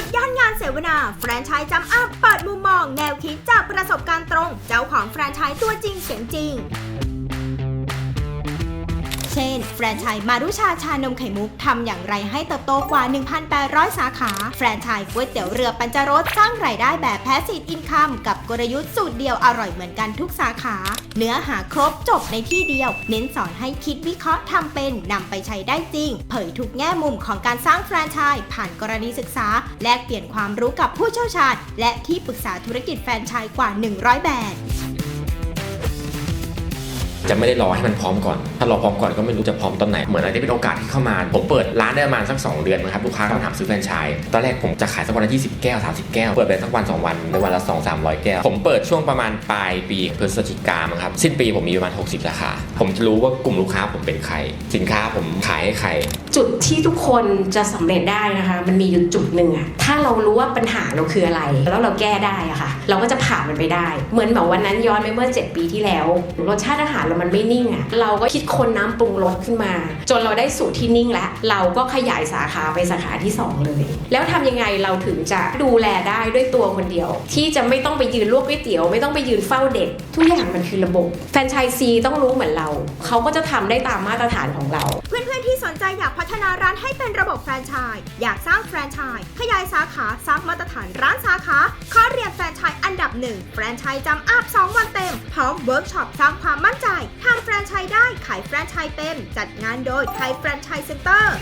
ดย่านงานเสวนา แฟรนไชส์จำอัพเปิดมุมมอง แนวคิดจากประสบการณ์ตรง เจ้าของแฟรนไชส์ตัวจริงเสียงจริง เช่น แฟรนไชส์มารุชาชานมไข่มุกทำอย่างไรให้เติบโตกว่า 1,800 สาขา แฟรนไชส์ก๋วยเตี๋ยวเรือปัญจรสสร้างรายได้แบบแพสซีฟอินคัมกับกลยุทธ์สูตรเดียวอร่อยเหมือนกันทุกสาขา เนื้อหาครบจบในที่เดียว เน้นสอนให้คิดวิเคราะห์ทำเป็นนำไปใช้ได้จริง เผยทุกแง่มุมของการสร้างแฟรนไชส์ผ่านกรณีศึกษา แลกเปลี่ยนความรู้กับผู้เชี่ยวชาญ และที่ปรึกษาธุรกิจแฟรนไชส์กว่า 100 แบรนด์ จะไม่ได้รอให้มันพร้อมก่อน ถ้ารอพร้อมก่อนก็ไม่รู้จะพร้อมตอนไหน เหมือนอะไรที่เป็นโอกาสที่เข้ามา ผมเปิดร้านได้ประมาณสัก 2 เดือนนะครับลูกค้าก็มาถามซื้อแฟรนไชส์ตอนแรกผมจะขายสักวันละ20 แก้ว 30 แก้ว เปิดไปสักวัน 2 วันในวันละ2 300 แก้ว ผมเปิดช่วงประมาณปลายปีพฤศจิกามั้งครับสิ้นปีผมมีประมาณ 60 สาขา ผมจะรู้ว่ากลุ่มลูกค้าผมเป็นใคร สินค้าผมขายให้ใคร จุดที่ทุกคนจะสำเร็จได้นะคะ มันมีอยู่จุดหนึ่งอะถ้าเรารู้ว่าปัญหาเราคืออะไร แล้วเราแก้ได้อะค่ะ เราก็จะผ่านมันไปได้ เหมือนแบบวันนั้นย้อนไปเมื่อ 7 ปีที่แล้ว รสชาติอาหารเรามันไม่นิ่งอะเราก็คิดคนน้ำปรุงรสขึ้นมา จนเราได้สูตรที่นิ่งแล้ว เราก็ขยายสาขาไปสาขาที่ 2 เลย แล้วทำยังไงเราถึงจะดูแลได้ด้วยตัวคนเดียว ที่จะไม่ต้องไปยืนลวกก๋วยเตี๋ยว ไม่ต้องไปยืนเฝ้าเด็ก ทุกอย่างมันคือระบบ แฟรนชส์ซีต้องรู้เหมือนเรา เขาก็จะทำได้ตามมาตรฐานของเรา เพื่อนๆที่สนใจอยากพัฒนาร้านให้เป็นระบบแฟรนไชส์อยากสร้างแฟรนไชส์ขยายสาขาสร้างมาตรฐานร้านสาขาข้อเรียนแฟรนไชส์อันดั บ 1 แฟรนไชส์จำอัพ 2 วันเต็ม พร้อมเวิร์กช็อปสร้างความมั่นใจทำแฟรนไชส์ได้ขายแฟรนไชส์เป็น จัดงานโดยไทยแฟรนไชส์เซ็นเตอร์